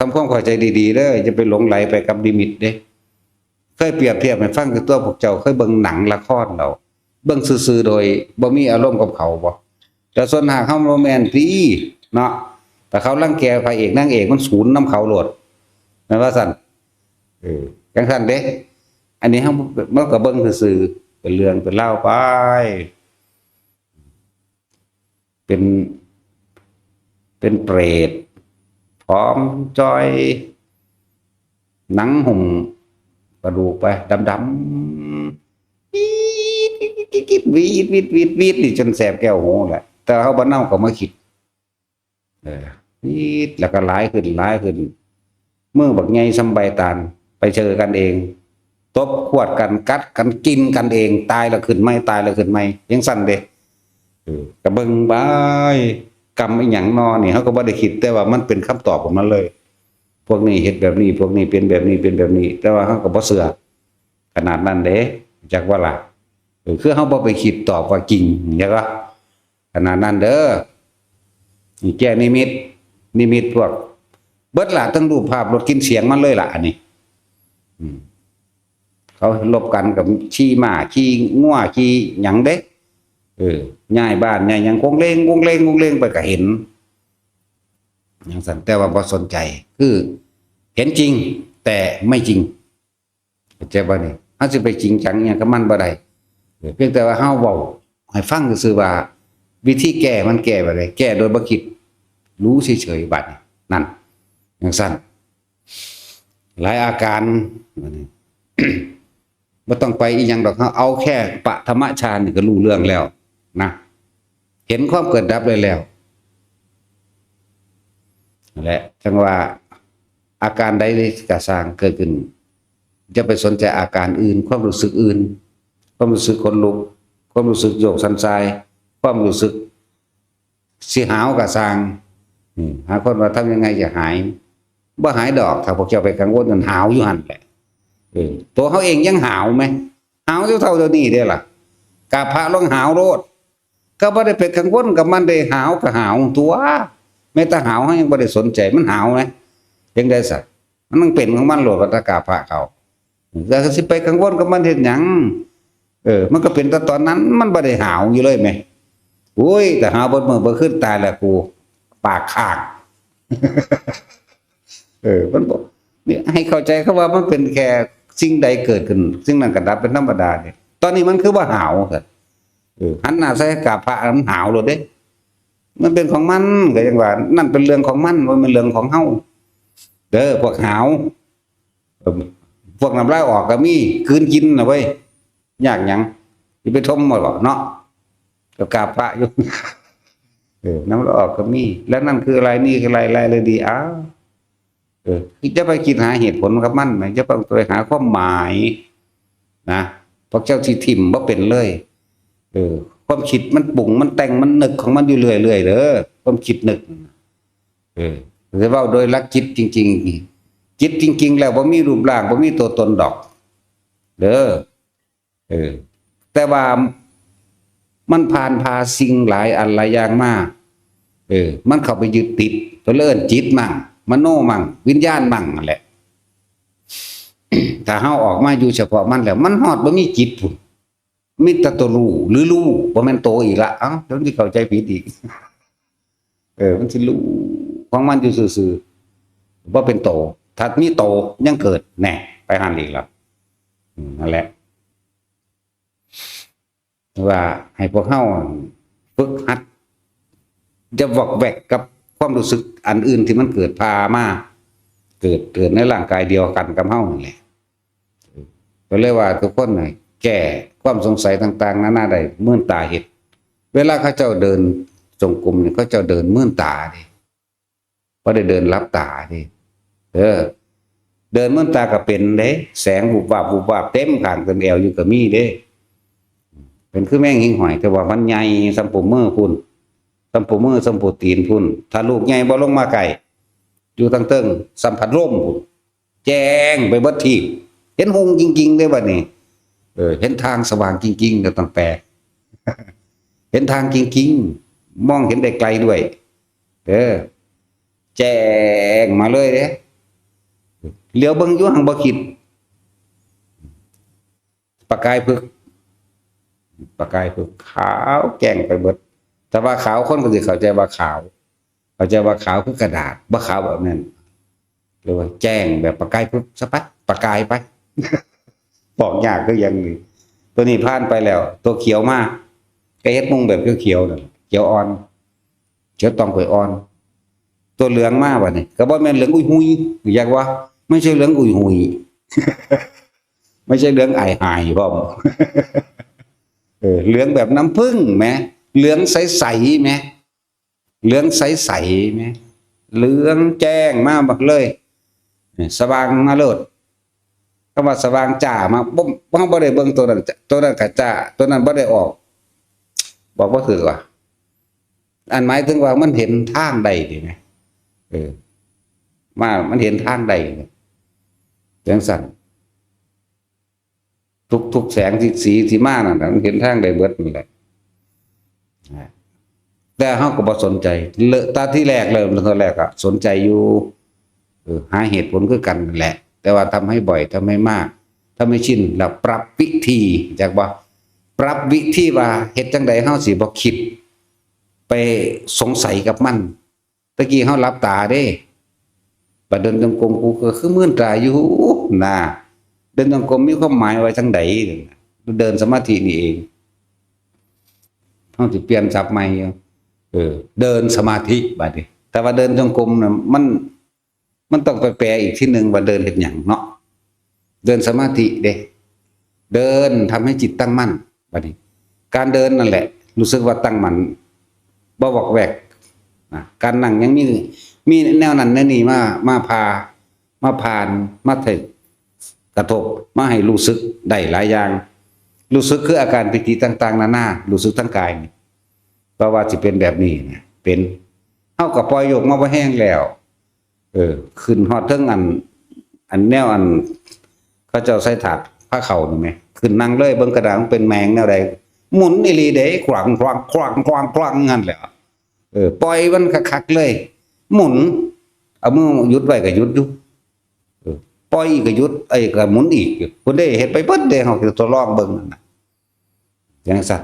ทำความเข้าใจดีๆเด้อจะไปหลงไหลไปกับลิมิตเด้เคยเปรียบเทียบให้ฟังกับตัวพวกเจ้าเคยเบิ่งหนังละครเราเบิ่งซื่อๆโดยบ่มีอารมณ์กับเขาบ่แต่ส่วนหากเฮาโรแมนติเนาะแต่เขารังแกพระเอกนางเอกมันศูนย์นํเขาโลดแม่นว่าซั่นเออจังซั่นเด้อันนี้เฮามันก็เบิ่งซื่อๆเป็นเรื่องเป็นเล่าไป เป็นเป็นเปรต พร้อมจอย หนังหุ่มกระดูกไปดำๆวีดวีดวีดวีดวีดนี่จนแสบแก้วหูแหละ แต่เขาบ้านเน่าก็มาคิด เออวีดแล้วก็ร้ายขึ้นร้ายขึ้นเมื่อบักไงสำใบตาลไปเจอกันเองตบขวดกันกัดกันกินกันเอง ตายแล้วขึ้นไม่ตายแล้วขึ้นไม่ยังสั่นเด้เออกระเบิงบาย กรรมไอ้หยังนอนี่เขาก็บ่ได้คิด แต่ว่ามันเป็นคำตอบของมันเลย พวกนี้เฮ็ดแบบนี้ พวกนี้เป็นแบบนี้เป็นแบบนี้ แต่ว่าเขาก็บ่เสือขนาดนั้นเด้จักว่าล่ะคือเขาบ่ไปคิดตอบว่าจริงใช่ปะขนาดนั้นเด้อนี่แก้นิมิต นิมิตพวก เบิดล่ะทั้งรูปภาพรถกินเสียงมันเลยล่ะอันนี้เขาลบกันกับขี้หมาขี้ง่วขี้หยังเด้ เออย้ายบ้านย้ายยังคงเลงคงเลงคงเลงไปก็เห็นยังสันแต่ว่าบ่สนใจ คือ เห็นจริง แต่ไม่จริงเข้าใจบ่นี่เฮาสิไปจริงจังหยังกับมันบ่ได้เพียงแต่ว่าเฮาเว้าให้ฟังซื่อว่า วิธีแก้มันแก้บ่ได้แก้โดยบ่คิด รู้เฉยๆบัดนี้นั่นยังสั่นหลายอาการบัดนี้บ่ต้องไปอีหยังดอกเฮาเอาแค่ปะธรรมฌานนี่ก็รู้เรื่องแล้ว นะเห็นความเกิดดับเลยแล้วและจังว่าอาการใดกระสร้างเกิดขึ้น จะไปสนใจอาการอื่น ความรู้สึกอื่น ความรู้สึกคนลุก ความรู้สึกโยกสันทราย ความรู้สึกสิหาวกระสร้างหาคนว่าทำยังไงจะหายบ่หายดอกถ้าพวกเจ้าไปกังวลกันหาวอยู่หันแหละตัวเขาเองยังหาวไหมหาวเท่าเท่าเดียวนี้ได้ล่ะกาพระลองหาวโลด ก็บ่ได้ไปกังวลกับมันได้หาวก็หาวตัวแม้แต่หาวเขายังบ่ได้สนใจมันหาวไหมยังได้สักมันต้องเป็นของมันโลดวัตกาพระเขาแต่สิไปกังวลกับมันเฮ็ดหยังเออ มันก็เป็นแต่ตอนนั้น มันบ่ได้หาวอยู่เลยแหมโอ้ยแต่หาวบิดมื้อบ่ขึ้นตายแล้วกู ปากขางเออ มันบอกนี่ให้เข้าใจเขาว่ามันเป็นแค่สิ่งใดเกิดขึ้น สิ่งนั้นก็ดับเป็นธรรมดาเนี่ยตอนนี้มันคือว่าหาวครับ หันหน้าใส่กาพระมันหาวเลยเด้ มันเป็นของมันก็ยังว่า นั่นเป็นเรื่องของมันมันเป็นเรื่องของเฮาเด้อพวกหาวเอิ่มพวกน้ำลายออกก็มีคืนกินนะเว้ยยากหยังสิไปทมหมดบ่เนาะก็กราบพระอยู่เออน้ำลายออกก็มี แล้วนั่นคืออะไรนี่คืออะไรอะไรเลยดีอ้าวเออจะไปคิดหาเหตุผลกับมันไหมจะไปหาความหมาย นะพวกเจ้าที่ถิ่มบ่เป็นเลยเออความคิดมันปรุงมันแต่งมันนึกของมันอยู่เรื่อยๆเด้อความคิดนึกเออหรือว่าโดยลักจิตจริง ๆ จิตจริง ๆ แล้วบ่มีรูปร่างบ่มีตัวตนดอก เด้อเออ แต่ว่ามันผ่านพาสิ่งหลายอันหลายอย่างมาเออ มันเข้าไปยึดติดตัวเลิ่อนจิตมั่งมโนมั่งวิญญาณมั่งนั่นแหละถ้าเฮาออกมาอยู่เฉพาะมันแล้ว มันฮอดบ่มีจิตพุ่น มีแต่ตัวรู้หรือรู้บ่แม่นโตอีกละเอ้าเดี๋ยวสิเข้าใจผิดอีก เออ มันสิรู้ของมันอยู่ซื่อๆบ่เป็นโตถ้ามีโตยังเกิดแน่ไปหันอีกแล้วนั่นแหละว่าให้พวกเฮาฝึกหัดจะวอกแวกกับความรู้สึกอันอื่นที่มันเกิดพามาเกิดเกิดในร่างกายเดียวกันกับเฮานั่นแหละก็เลยว่าทุกคนน่ะ แก้ความสงสัยต่าง ๆนานาได้มื่นตาเห็ดเวลาเขาเจ้าเดินจงกรมเนี่ยเขาเจ้าเดินเมื่นตาดิเพราะได้เดินรับตาดิเออ เดินเมื่นตาก็เป็นเด้ แสงบุบวับบุบวับเต็มข้างเต็มแอวอยู่ก็มีเด้ เป็นคือแม่งหิงหอย แต่ว่ามันใหญ่สัมปูมือพุ่นสัมปูมือสัมปูตีนพุ่นถ้าลูกใหญ่บ่ลงมาไก่อยู่ตั้งเติ้งสัมผัสร่มพุ่นแจ้งไปบัดทีเห็นหงจริงๆเลยบัดนี้ เออเห็นทางสว่างจริงๆก็ต้องแปลเห็นทางจริงๆ มองเห็นได้ไกลด้วย เออ แจ้งมาเลยเด้เหลียวเบิ่งยู่หังบ่คิดประกายพึกประกายพึกขาวแก่งไปเบิด แต่ว่าขาวคนก็สิเข้าใจว่าขาว เข้าใจว่าขาวคือกระดาษบ่ขาวแบบนั้นหรือว่าแจ้งแบบประกายพึกสะปัดประกายไป บอกยากก็ยังตัวนี้ผ่านไปแล้ว ตัวเขียวมากก็เฮ็ดมุงแบบเขียวๆนั่นเขียวอ่อนเขียวตองข่อยอ่อน ตัวเหลืองมากว่ะนี่ก็บ่แม่นเหลืองอุ้ยหุยอยากว่า ไม่ใช่เหลืองอุ้ยหุยไม่ใช่เหลืองไอหายพ่อมเออเหลืองแบบน้ำผึ้งแหมเหลืองใสๆแหมเหลืองใสๆแหมเหลืองแจ้งมากบักเลยสว่างมาโลด คำว่าสว่างจ้ามาบ่บ่บ่ได้เบิ่งตัวนั้นจ้ะตัวนั้นก็จ้าตัวนั้นบ่ได้ออก บอกว่าคือว่าอันหมายถึงว่ามันเห็นทางใดดีไหมเออมามันเห็นทางใดเนี่ยจังสั่นทุกทุกแสงที่สีที่มานั่นน่ะมันเห็นทางใดเบิดนี่แหละแต่เฮาก็บ่สนใจเลอะตาที่แรกเริ่มตอนแรกอะสนใจอยู่หาเหตุผลคือกันนั่นแหละ แต่ว่าทำให้บ่อยทำให้มาก ถ้าไม่ชินแล้วปรับวิธีจากว่า ปรับวิธีว่าเฮ็ดจังใดเฮาสิบ่คิด ไปสงสัยกับมันตะกี้เฮาหลับตาเด้บัดเดินจงกรมกูก็คือมื่นตาอยู่น่ะเดินจงกรมมีความหมายไว้จังใดเดินสมาธินี่เองเฮาสิเปลี่ยนศัพท์ใหม่เออ เดินสมาธิบัดนี้แต่ว่าเดินจงกรมน่ะมัน มันต้องไปแปลอีกที่หนึ่งว่าเดินเห็นอย่างเนาะเดินสมาธิเด้เดินทำให้จิตตั้งมั่นบัดนี้ การเดินนั่นแหละ รู้สึกว่าตั้งมั่นบ่บอกแวกนะการนั่งยังมีมีแนวนั้นแนวนี้มามาพามาผ่านมาถึงกระทบมาให้รู้สึกได้หลายอย่างรู้สึกคืออาการปิติต่าง ๆ นานารู้สึกทั้งกายนี่เพราะว่าสิเป็นแบบนี้นะเป็นเฮากับปล่อยโยกมาบ่าแห้งแล้ว ออ ขึ้นฮอดเทิงอัน อันแนวอันเขาเจ้าใส่ถาดผ้าเข่านี่ไหมขึ้นนั่งเลยเบิ่งกระดางเป็นแมงแนวใดหมุนอีหลีเด้ขวางขวางขวางขวางขวางงั้นแหละเออปล่อยมันคักๆเลย หมุนเอามือหยุดไว้ก็หยุดอยู่ปล่อยอีกก็หยุดไอ้ก็หมุนอีกคนได้เฮ็ดไปเบิดเด้เฮาก็ทดลองเบิ่งนั่นน่ะจังซั่น